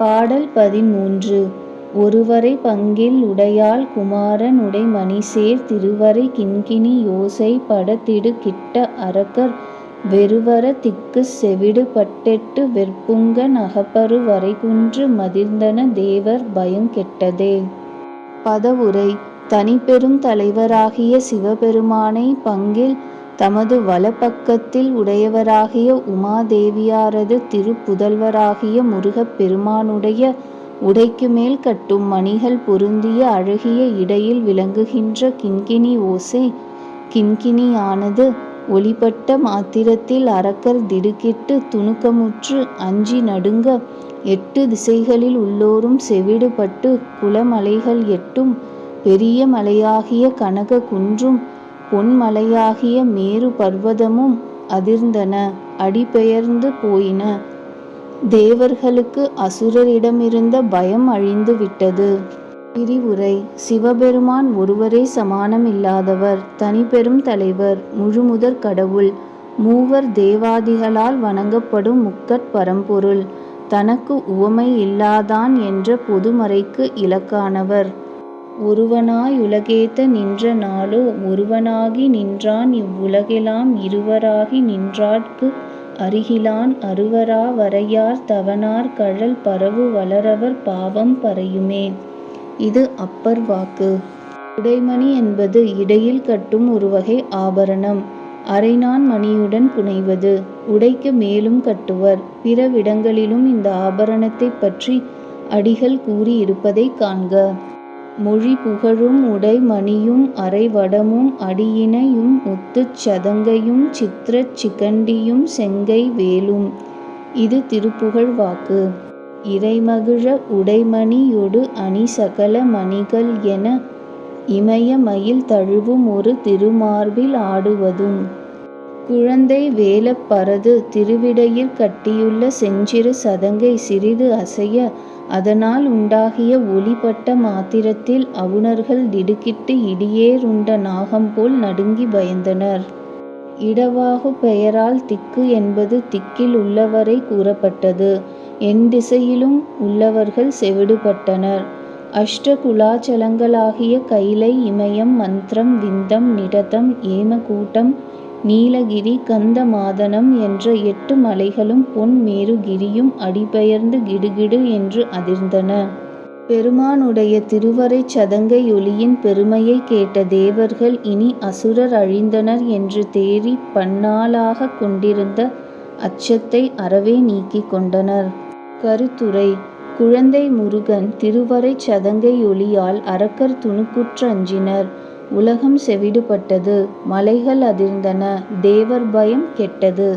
பாடல் பதிமூன்று. ஒருவரை பங்கில் உடையாள் குமாரன் உடைமணிசேர் திருவரை கிண்கிணி யோசை படத்திடு கிட்ட அரக்கர் வெறுவர திக்குச் செவிடு பட்டெட்டு வெற்புங்க நகப்பரு வரைகுன்று மதிர்ந்தன தேவர் பயம் கெட்டதே. பதவுரை தனிப்பெரும் தலைவராகிய சிவபெருமானை பங்கில் தமது வலப்பக்கத்தில் உடையவராகிய உமாதேவியாரது திருப்புதல்வராகிய முருகப் பெருமானுடைய உடைக்குமேல் கட்டும் மணிகள் பொருந்திய அழகிய இடையில் விளங்குகின்ற கிண்கிணி ஓசை கிண்கிணியானது ஒலிபட்ட மாத்திரத்தில் அரக்கர் திடுக்கிட்டு துணுக்கமுற்று அஞ்சி நடுங்க எட்டு திசைகளில் உள்ளோரும் செவிடுபட்டு குளமலைகள் எட்டும் பெரிய மலையாகிய கனக குன்றும் பொன்மலையாகிய மேரு பர்வதமும் அதிர்ந்தன அடிபெயர்ந்து போயின தேவர்களுக்கு அசுரரிடமிருந்த பயம் அழிந்து விட்டது. விரிவுரை சிவபெருமான் ஒருவரே சமானம் இல்லாதவர் தனிபெரும் தலைவர் முழுமுதற் கடவுள் மூவர் தேவாதிகளால் வணங்கப்படும் முக்கட் பரம்பொருள் தனக்கு உவமை இல்லாதான் என்ற பொதுமறைக்கு இலக்கானவர். ஒருவனாய் உலகேத்த நின்ற நாளோ ஒருவனாகி நின்றான் இவ்வுலகெலாம் இருவராகி நின்றார்க்கு அருகிலான் அருவரா வரையார் தவனார் கழல் பரவு வளரவர் பாவம் பறையுமே. இது அப்பர் வாக்கு. உடைமணி என்பது இடையில் கட்டும் ஒருவகை ஆபரணம் அரைநான் மணியுடன் புனைவது. உடைக்கு மேலும் கட்டுவர். பிறவிடங்களிலும் இந்த ஆபரணத்தைப் பற்றி அடிகள் கூறி இருப்பதைக் காண்க. மொழி புகழும் உடை மணியும் அரை வடமும் அடியிணை சதங்கையும் சித்திரச் சிகண்டியும் செங்கை வேலும். இது திருப்புகழ் வாக்கு. இறைமகிழ உடைமணியொடு அணி சகல மணிகள் என இமய மயில் தழுவுமொரு திருமார்பில் ஆடுவதும். குழந்தை வேலப்பறது திருவிடையில் திருவிடையிற் கட்டியுள்ள செஞ்சிறு சதங்கை சிறிது அசைய அதனால் உண்டாகிய ஒலிபட்ட மாத்திரத்தில் அவுணர்கள் திடுக்கிட்டு இடியேறுண்ட நாகம் நாகம்போல் நடுங்கி பயந்தனர். இடவாகு பெயரால் திக்கு என்பது திக்கில் உள்ளவரை கூறப்பட்டது. எண்டிசையிலும் உள்ளவர்கள் செவிடுபட்டனர். அஷ்ட குலாச்சலங்களாகிய கைலை இமயம் மந்த்ரம் விந்தம் நிடதம் ஏமகூட்டம் நீலகிரி கந்தமாதனம் என்ற எட்டு மலைகளும் பொன் மேருகிரியும் அடிபெயர்ந்து கிடுகிடு என்று அதிர்ந்தன. பெருமானுடைய திருவரைச் சதங்கை ஒளியின் பெருமையைக் கேட்ட தேவர்கள் இனி அசுரர் அழிந்தனர் என்று தேறி பன்னாளாகக் கொண்டிருந்த அச்சத்தை அறவே நீக்கிக் கொண்டனர். கருத்துரை குழந்தை முருகன் திருவரைச் சதங்கை ஒளியால் அரக்கர் துணுக்குற்று அஞ்சினர். உலகம் செவிடுபட்டது மலைகள் அதிர்ந்தன தேவர் பயம் கெட்டது.